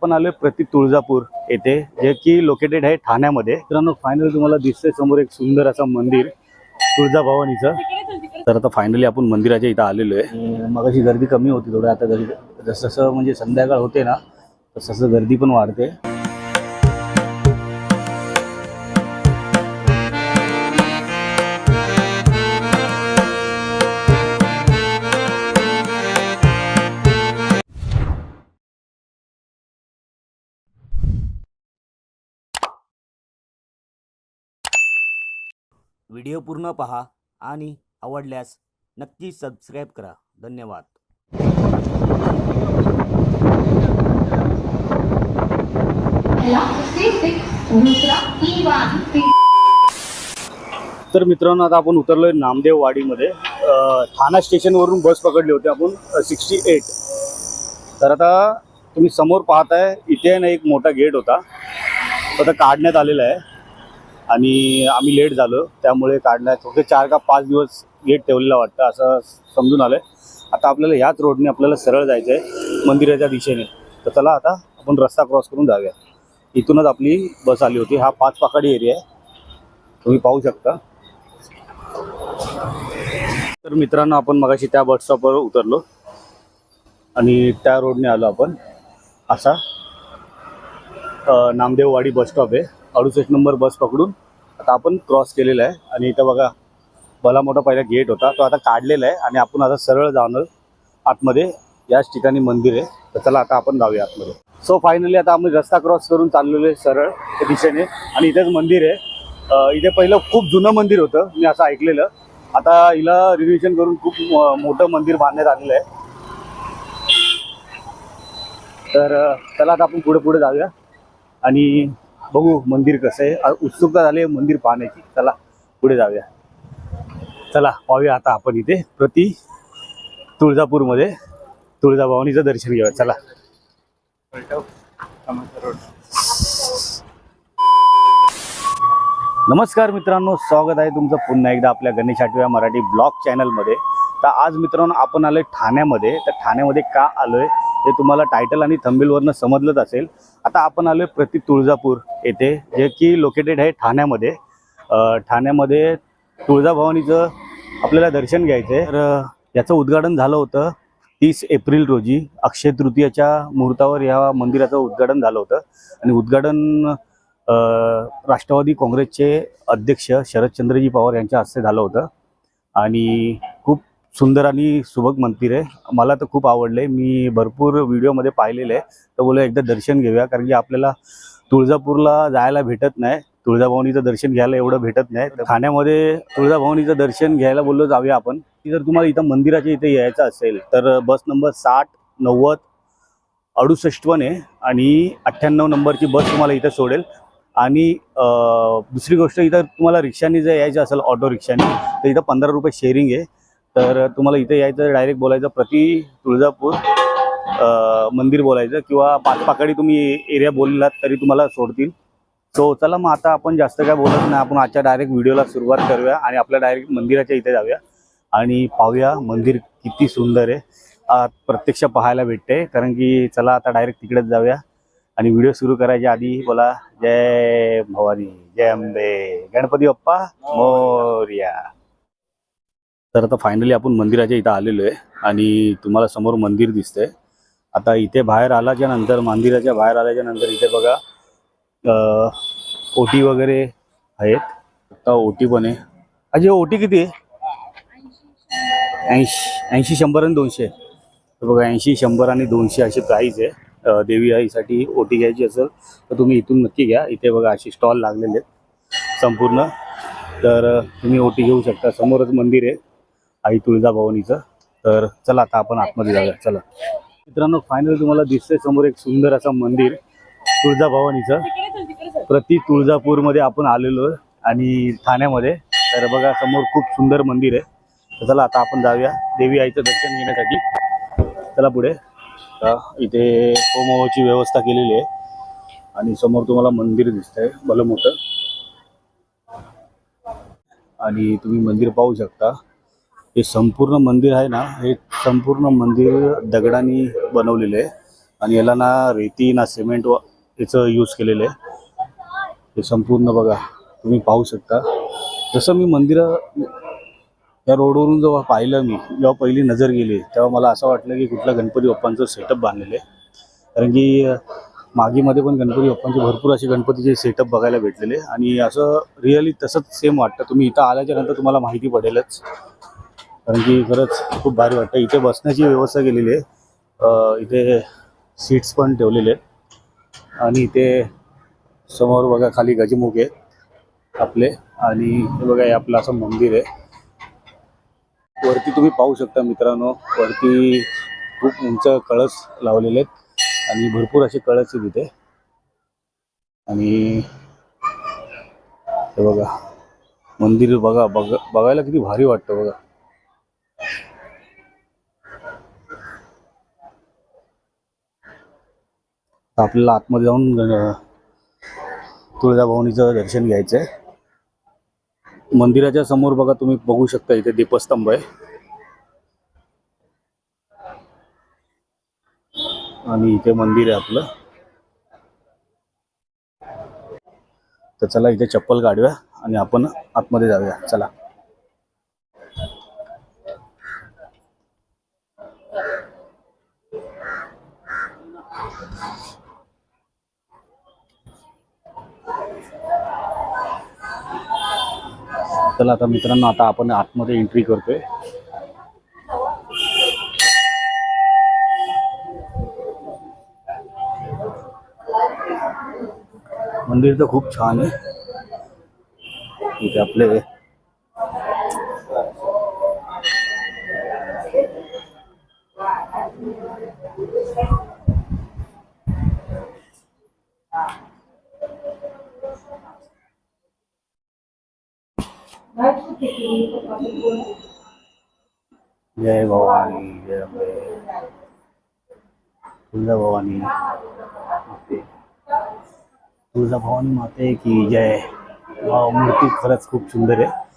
आपण आलोय प्रति तुळजापूर येथे जे की लोकेटेड आहे ठाण्यामध्ये. मित्रांनो फायनली तुम्हाला दिसतंय समोर एक सुंदर असं मंदिर तुळजाभवानीचं. तर आता फायनली आपण मंदिराच्या इथं आलेलो आहे. मग अशी गर्दी कमी होती थोडं आता गर्दी जसं जसं म्हणजे संध्याकाळ होते ना तसं तसं गर्दी पण वाढते. व्हिडिओ पूर्ण पहा आणि आवडल्यास नक्की सबस्क्राईब करा. धन्यवाद. तर मित्रांनो आता आपण उतरलोय नामदेव वाडीमध्ये. ठाणा स्टेशनवरून बस पकडली होती आपण सिक्स्टी एट तर आता तुम्ही समोर पाहताय इथे ना एक मोठा गेट होता. तो आता काढण्यात आलेला आहे. आणि आम्ही लेट झालो. त्यामुळे काढण्यात फक्त चार का पाच दिवस लेट ठेवलेला वाटतं असं समजून आलं आता आपल्याला ह्याच रोडने आपल्याला सरळ जायचं आहे मंदिराच्या दिशेने. तर चला आता आपण रस्ता क्रॉस करून जाऊया. इथूनच आपली बस आली होती. हा पाच पाखाडी एरिया आहे. तुम्ही पाहू शकता. तर मित्रांनो आपण मगाशी त्या बस स्टॉपवर उतरलो. आणि त्या रोडने आलो आपण. असा नामदेववाडी बसस्टॉप आहे. अडुसष्ट नंबर बस पकडून आता आपण क्रॉस केलेला आहे. आणि इथं बघा भला मोठा पहिला गेट होता. तो आता काढलेला आहे आणि आपण आता सरळ जाणार आतमध्ये. याच ठिकाणी मंदिर आहे. तर चला आता आपण जाऊया आतमध्ये. सो फायनली आता आम्ही रस्ता क्रॉस करून चाललेलो आहे सरळ त्या दिशेने. आणि इथेच मंदिर आहे. इथे पहिलं खूप जुनं मंदिर होतं. मी असं ऐकलेलं. आता हिला रिनोव्हेशन करून खूप मोठं मंदिर बांधण्यात आलेलं आहे. तर चला आता आपण पुढे पुढे जाऊया. आणि बघू मंदिर कसं आहे. उत्सुकता झाली आहे मंदिर पाहण्याची. चला पुढे जाऊया. चला पाहूया आता आपण इथे प्रति तुळजापूरमध्ये तुळजाभवानीचं दर्शन घेऊया. चला. नमस्कार मित्रांनो स्वागत आहे तुमचं पुन्हा एकदा आपल्या गणेश आठव्या मराठी ब्लॉग चॅनलमध्ये. तर आज मित्रांनो आपण आलोय ठाण्यामध्ये. तर ठाण्यामध्ये का आलोय? हे तुम्हाला टायटल आणि थंबिलवरनं समजलंच असेल. आता आपण आलो आहे प्रति तुळजापूर येथे जे की लोकेटेड आहे ठाण्यामध्ये. ठाण्यामध्ये तुळजाभवानीचं आपल्याला दर्शन घ्यायचं आहे तर याचं उद्घाटन झालं होतं तीस एप्रिल रोजी. अक्षय तृतीयाच्या मुहूर्तावर या मंदिराचं उद्घाटन झालं होतं. आणि उद्घाटन राष्ट्रवादी काँग्रेसचे अध्यक्ष शरदचंद्रजी पवार यांच्या हस्ते झालं होतं. आणि खूप सुंदर आणि सुबक मंदिर आहे. मला तर खूप आवडले मी भरपूर व्हिडिओमध्ये पाहिलेलं आहे. तर बोलू एकदा दर्शन घेऊया कारण की आपल्याला तुळजापूरला जायला भेटत नाही. तुळजाभवानीचं दर्शन घ्यायला एवढं भेटत नाही. तर ठाण्यामध्ये तुळजाभवानीचं दर्शन घ्यायला बोललो जाऊया आपण. जर तुम्हाला इथं मंदिराच्या इथे यायचं असेल तर बस नंबर साठ नव्वद अडुसष्ट पण आहे आणि अठ्ठ्याण्णव नंबरची बस तुम्हाला इथं सोडेल. आणि दुसरी गोष्ट इथं तुम्हाला रिक्षाने जर यायचं असेल ऑटो रिक्षाने तर इथं पंधरा रुपये शेअरिंग आहे. तर तुम्हाला इथे यायचं डायरेक्ट बोलायचं प्रति तुळजापूर मंदिर बोलायचं किंवा पाचपाकडी तुम्ही एरिया बोललात तरी तुम्हाला सोडतील. सो चला मग आता आपण जास्त काय बोलत नाही. आपण आजच्या डायरेक्ट व्हिडिओला सुरुवात करूया आणि आपल्या डायरेक्ट मंदिराच्या इथे जाऊया. आणि पाहूया मंदिर किती सुंदर आहे. प्रत्यक्ष पाहायला भेटते. कारण की चला आता डायरेक्ट तिकडेच जाऊया. आणि व्हिडिओ सुरू करायच्या आधी बोला जय भवानी जय अंबे. गणपती बाप्पा मोर्या. तर आता फायनली आपण मंदिराच्या इथं आलेलो आहे आणि तुम्हाला समोर मंदिर दिसतंय. आता इथे बाहेर आल्याच्यानंतर मंदिराच्या बाहेर आल्याच्यानंतर इथे बघा ओटी वगैरे आहेत. आता ओटी पण आहे. अजय ओटी किती आहे? ऐंशी ऐंशी शंभर आणि दोनशे. तर बघा ऐंशी शंभर आणि दोनशे अशी प्राईज आहे. देवी आईसाठी ओटी घ्यायची असेल तर तुम्ही इथून नक्की घ्या. इथे बघा असे स्टॉल लागलेले आहेत. संपूर्ण. तर तुम्ही ओटी घेऊ शकता. समोरच मंदिर आहे. आई तुळजाभवानीचं. तर चला आता आपण आतमध्ये जाऊया. चला. मित्रांनो फायनल तुम्हाला दिसतंय समोर एक सुंदर असं मंदिर तुळजाभवानीचं. प्रति तुळजापूरमध्ये आपण आलेलो आहे आणि ठाण्यामध्ये. तर बघा समोर खूप सुंदर मंदिर आहे. तर चला आता आपण जाऊया देवी आईचं दर्शन घेण्यासाठी. चला पुढे. इथे होमोची व्यवस्था केलेली आहे. आणि समोर तुम्हाला मंदिर दिसतंय भलं मोठं. आणि तुम्ही मंदिर पाहू शकता. हे संपूर्ण मंदिर आहे ना हे संपूर्ण मंदिर दगडाने बनवलेलं आहे. आणि याला ना रेती ना सिमेंट व याचं यूज केलेलं आहे. हे संपूर्ण बघा तुम्ही पाहू शकता. जसं मी मंदिरं या रोडवरून जेव्हा पाहिलं मी जेव्हा पहिली नजर गेली तेव्हा मला असं वाटलं की कुठलं गणपती बाप्पांचं सेटअप बांधलेलं आहे. कारण की मागेमध्ये मागीमध्ये पण गणपती बाप्पांचे भरपूर असे गणपतीचे सेटअप बघायला भेटलेले आणि असं रिअली तसंच सेम वाटतं. तुम्ही इथं आल्याच्यानंतर तुम्हाला माहिती पडेलच. कारण की खरंच खूप भारी वाटतं. इथे बसण्याची व्यवस्था केलेली आहे. इथे सीट्स पण ठेवलेले आहेत. आणि इथे समोर बघा खाली गजमुख आहेत आपले. आणि हे बघा हे आपलं असं मंदिर आहे. वरती तुम्ही पाहू शकता मित्रांनो वरती खूप उंच कळस लावलेले आहेत. आणि भरपूर असे कळस आहेत इथे. आणि हे बघा मंदिर बघा बघ बघायला किती भारी वाटतं बघा. आपल्याला आतमध्ये जाऊन तुळजाभवानीचं दर्शन घ्यायचं आहे. मंदिराच्या समोर बघा तुम्ही बघू शकता इथे दीपस्तंभ आहे. आणि इथे मंदिर आहे आपलं. तर चला इथे चप्पल काढूया आणि आपण आतमध्ये जाऊया. चला. चला आता मित्रांनो आता आपण आतमध्ये एंट्री करतोय. मंदिर तर खूप छान आहे. इथे आपले जय भवानी, जय तुळजा भवानी तुळजा भवानी माते की जय। मूर्ति खरंच खूप सुंदर आहे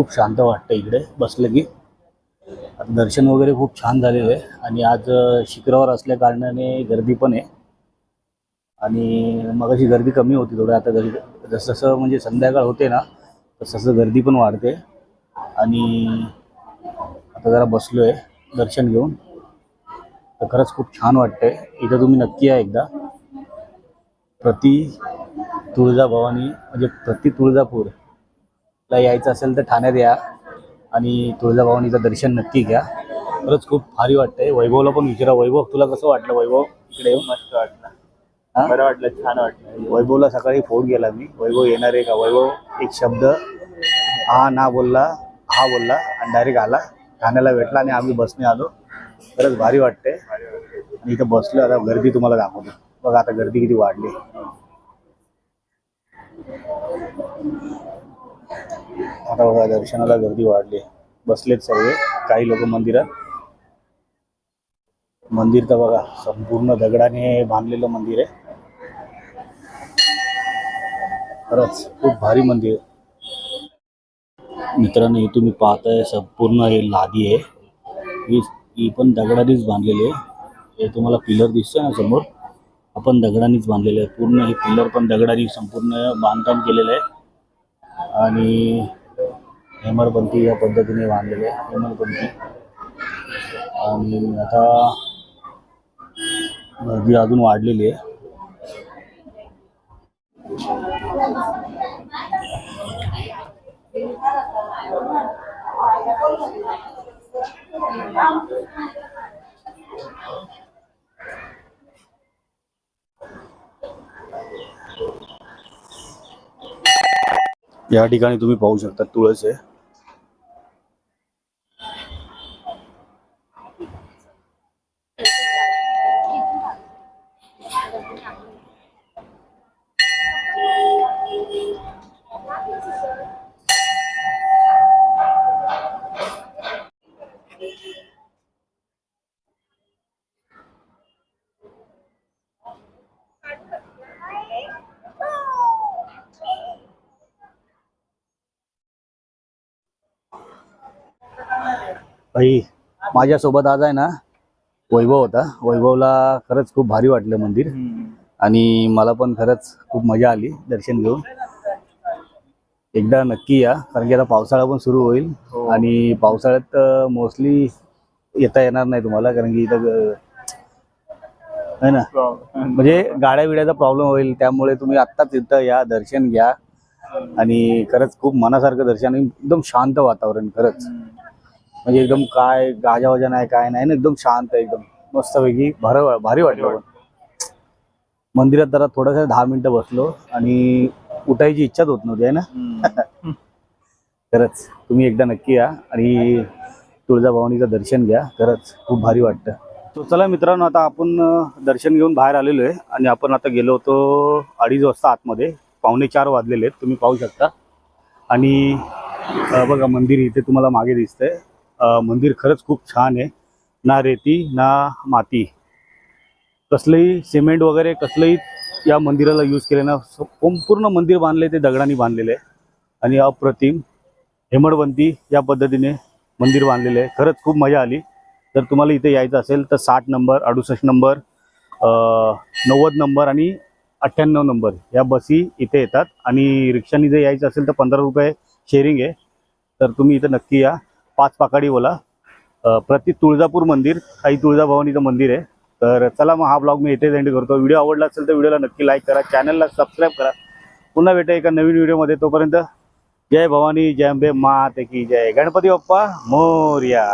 खूप शांत वाटतं इकडे बसलं की. आता दर्शन वगैरे खूप छान झालेलं आहे. आणि आज शिखरावर असल्या कारणाने गर्दी पण आहे. आणि मग अशी गर्दी कमी होती थोडं आता गर्दी जसं जसं म्हणजे संध्याकाळ होते ना तसं तसं गर्दी पण वाढते. आणि आता जरा बसलो आहे दर्शन घेऊन. तर खरंच खूप छान वाटतंय. इथं तुम्ही नक्की या एकदा. प्रति तुळजाभवानी म्हणजे प्रति तुळजापूर. तुळजापूरला यायचं असेल तर ठाण्यात या आणि तुळजाभवानीचं दर्शन नक्की घ्या. खरंच खूप भारी वाटतंय. वैभवला पण विचारा. वैभव तुला कसं वाटलं वैभव? इकडे येऊन मस्त वाटलं. हा? बरं वाटलं छान वाटलं. वैभवला सकाळी फोन केला मी. वैभव येणार आहे का? वैभव एक शब्द. हा ना बोलला हा बोलला आणि डायरेक्ट आला. ठाण्याला भेटला आणि आम्ही बसने आलो. खरंच भारी वाटते आणि इथं बसलो आता गर्दी तुम्हाला दाखवतो. बघा आता गर्दी किती वाढली. आता बघा दर्शनाला गर्दी वाढली. बसलेत सर्व. काही लोक मंदिरात. मंदिर तर बघा संपूर्ण दगडाने बांधलेलं मंदिर आहे. खरंच खूप भारी मंदिर. मित्रांनो हे तुम्ही पाहताय संपूर्ण हे लादी आहे. ही ही पण दगडानेच बांधलेली आहे. हे तुम्हाला पिलर दिसतोय ना समोर? आपण दगडानेच बांधलेलं आहे. पूर्ण हे पिलर पण दगडाने संपूर्ण बांधकाम केलेलं आहे. आणि हेमरपंथी या पद्धतीने बांधलेले आहे हेमरपंथी. आणि आता गर्दी अजून वाढलेली आहे. या ठिकाणी तुम्ही पाहू शकता तुळस आहे. भाई माझ्यासोबत आज आहे ना वैभव होता. वैभवला खरंच खूप भारी वाटलं मंदिर. आणि मला पण खरंच खूप मजा आली दर्शन घेऊन. एकदा नक्की या कारण की आता पावसाळा पण सुरू होईल. हो. आणि पावसाळ्यात मोस्टली येता येणार नाही तुम्हाला कारण की इथं है ना? म्हणजे गाड्या बिड्याचा प्रॉब्लेम होईल त्यामुळे तुम्ही आत्ताच इथं या दर्शन घ्या. आणि खरंच खूप मनासारखं दर्शन एकदम शांत वातावरण खरंच. म्हणजे एकदम काय गाजावाजा नाही काय नाही ना एकदम शांत आहे एकदम मस्तपैकी भर भारी वाटलं. मंदिरात जरा थोडंसं दहा मिनिटं बसलो आणि उठायची इच्छाच होत नव्हती आहे ना? खरंच तुम्ही एकदा नक्की या आणि तुळजाभवानीचं दर्शन घ्या. खरंच खूप भारी वाटतं. तो चला मित्रांनो आता आपण दर्शन घेऊन बाहेर आलेलो आहे आणि आपण आता गेलो होतो अडीच वाजता आतमध्ये. पावणे चार वाजलेले आहेत तुम्ही पाहू शकता. आणि बघा मंदिर इथे तुम्हाला मागे दिसतंय. मंदिर खरंच खूप छान आहे. ना रेती ना माती. कसलंही सिमेंट वगैरे कसलंही या मंदिराला यूज केले ना संपूर्ण मंदिर बांधले ते दगडांनी बांधलेले आहे. आणि अप्रतिम हेमडवंती या पद्धतीने मंदिर बांधलेले आहे. खरंच खूप मजा आली. जर तुम्हाला इथे यायचं असेल तर साठ नंबर अडुसष्ट नंबर नव्वद नंबर आणि अठ्ठ्याण्णव नंबर या बसी इथे येतात. आणि रिक्षाने जर यायचं असेल तर पंधरा रुपये शेअरिंग आहे. तर तुम्ही इथं नक्की या. पाच पाकाडी बोला प्रति तुळजापूर मंदिर काही तुळजाभवानीचं मंदिर आहे. तर चला मग हा ब्लॉग मी इथेच एंड करतो. व्हिडिओ आवडला असेल तर व्हिडिओला नक्की लाईक करा. चॅनलला सबस्क्राईब करा. पुन्हा भेटा एका नवीन व्हिडिओमध्ये. तोपर्यंत जय भवानी जय अंबे माते की जय. गणपती बाप्पा मोर्या.